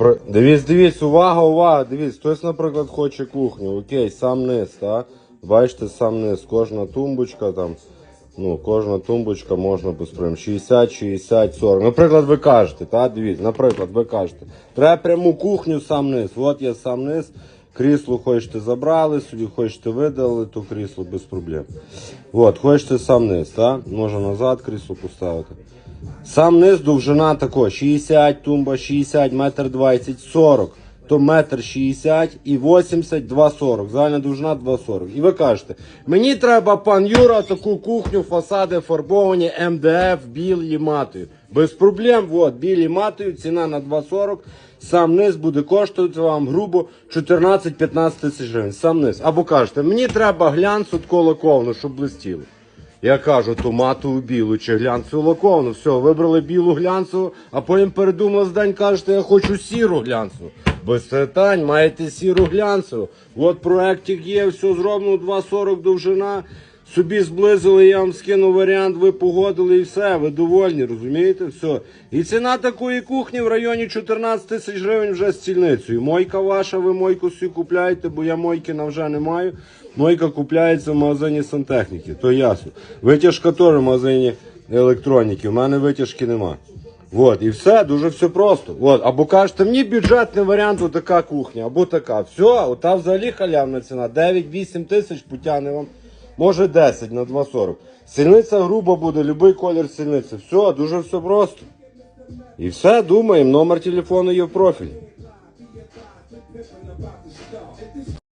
Про- Дивіться, дивіться, увага, увага, дивіться, хтось, наприклад, хоче кухню, окей, сам низ, так? Бачите, сам низ, кожна тумбочка там, ну, кожна тумбочка можна без 60, 60, 40. Наприклад, ви кажете, так, дивіться, наприклад, ви кажете, треба пряму кухню, сам низ. От є сам низ, крісло хочете забрали, собі хочете видали, то крісло без проблем. От, хочете сам низ, так? Можна назад крісло поставити. Сам низ довжина тако 60 тумба, 60, метр 20, 40. То метр 60 і 80, 2,40. Загальна довжина 2,40. І ви кажете, мені треба, пан Юра, таку кухню, фасади фарбовані, МДФ, білі матою. Без проблем, от, білі матою, ціна на 2,40. Сам низ буде коштувати вам грубо 14-15 тисяч гривень. Сам низ. Або кажете, мені треба глянцу коло ковну, щоб блистіло. Я кажу, то матову білу чи глянцеву лаковну. Все, вибрали білу глянцеву, а потім передумали з день, кажете, я хочу сіру глянцеву. Без питань, маєте сіру глянцеву. От проектик є, все зроблено, 2,40 довжина. Собі зблизили, я вам скину варіант, ви погодили і все, ви довольні, розумієте? Все. І ціна такої кухні в районі 14 тисяч гривень вже з цільницею. Мойка ваша, ви мойку собі купляєте, бо я мойки на вже не маю. Мойка купляється в магазині сантехніки, то ясно. Витяжка теж в магазині електроніки, в мене витяжки нема. Вот, і все, дуже все просто. Вот, або кажете, мені бюджетний варіант, отака кухня, або така. Все, ота взагалі халявна ціна. 9-8 тисяч потягне вам. Може 10 на 2,40. Сільниця грубо буде, будь-який колір сільниці. Все, дуже все просто. І все, думаємо, номер телефону є в профілі.